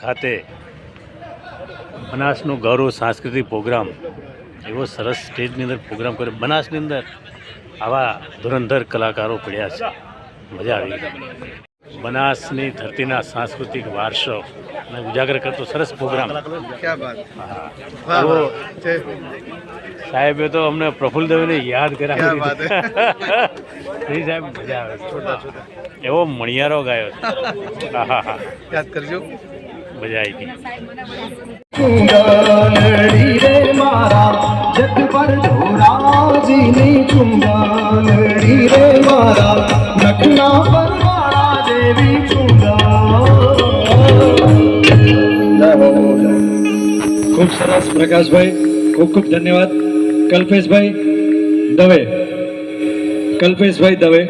ખાતે બનાસનો ગૌરવ સાંસ્કૃતિક પ્રોગ્રામ એવો સરસ સ્ટેજની અંદર પ્રોગ્રામ કર્યો. બનાસની અંદર આવા ધુરંધર કલાકારો પડ્યા છે. મજા આવી. બનાસની ધરતીના સાંસ્કૃતિક વારસો. અને ઉજાગર કરતો સરસ પ્રોગ્રામ. સાહેબે તો અમને પ્રફુલ દેવને યાદ કર્યા સાહેબ મજા આવે. એવો મણિયારો ગાયો હા હા હા. યાદ કરજો. મજા આવી ગઈ. જગ ખૂબ સરસ, પ્રકાશભાઈ. ખૂબ ખૂબ ધન્યવાદ. કલ્પેશભાઈ દવે. કલ્પેશભાઈ દવે.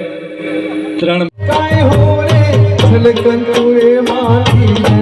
ત્રણ કાય હો છલકન તુએ માથી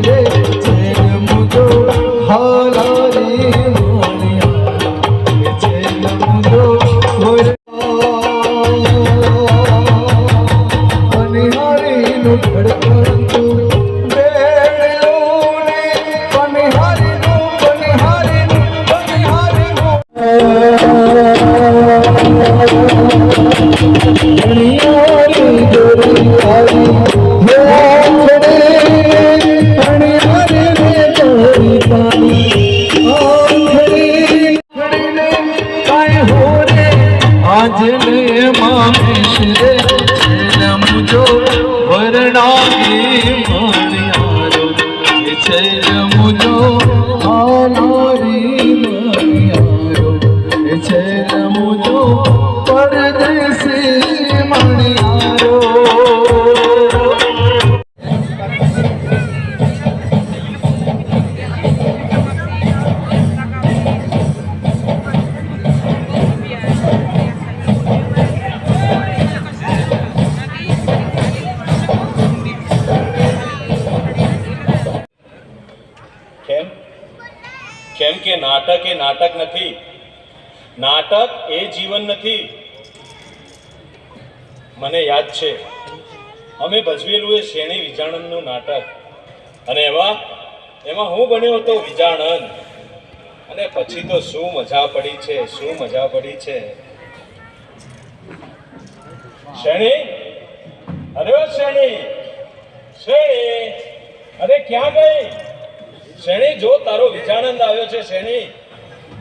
કે નાટક એ નાટક નથી. નાટક એ જીવન નથી. મને યાદ છે. અમે ભજવેલું એ શ્રેણી વિજાણનનું નાટક. અને એમાં એમાં હું બન્યો હતો વિજાણન. અને પછી તો શું મજા પડી છે, શું મજા પડી છે. શ્રેણી? અરે શ્રેણી! શેણી અરે ક્યાં ગઈ? શેણી, જો તારો વિજાણંદ આવ્યો છે, શેણી,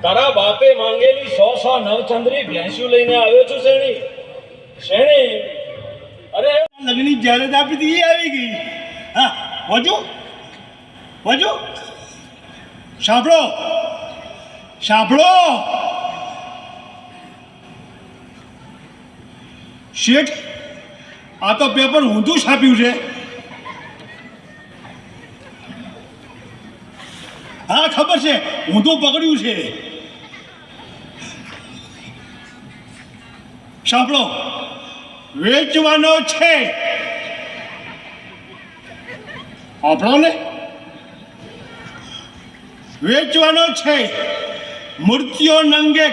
તારા બાપે માંગેલી સો સો નવચંદ્રી ભેંસ્યું લઈને આવ્યો છું, શેણી. શેણી, અરે, લગ્નની જાહેરાત આપી હતી આવી ગઈ. હા, વજુ વજુ, સાંભળો સાંભળો. શેઠ, આ તો પેપર ઊંધું છાપ્યું છે. હા હું તો પકડ્યું છે. સાંભળો. વેચવાનો છે. આપણો ને. વેચવાનો છે. મૂર્તિઓ નંગે.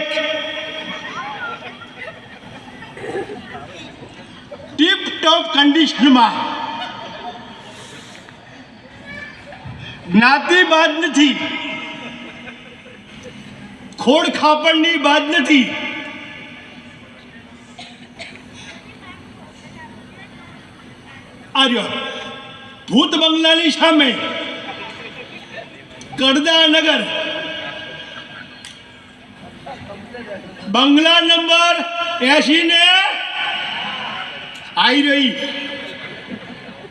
ટીપ ટોપ કન્ડિશનમાં જ્ઞાતિ બાદ નથી. ખોડ ખાપણની બાદ નથી. આર્યો, ભૂત બંગલાની સામે. કડદાનગર બંગલા નંબર એસી ને આવી રહી.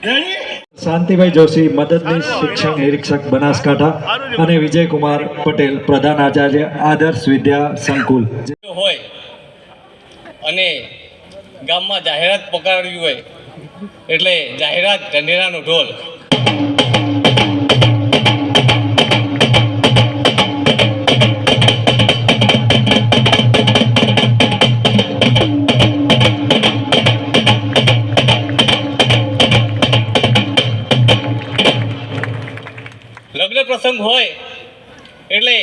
રેડી શાંતિભાઈ જોશી મદદનીશ શિક્ષણ નિરીક્ષક બનાસકાંઠા અને વિજયકુમાર પટેલ પ્રધાન આચાર્ય આદર્શ વિદ્યા સંકુલ. હોય અને ગામમાં જાહેરાત પકડાવી હોય એટલે જાહેરાત ઢંઢેરાનો ઢોલ. પ્રસંગ હોય એટલે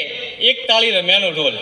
એક તાળી રમ્યાનો ઢોલ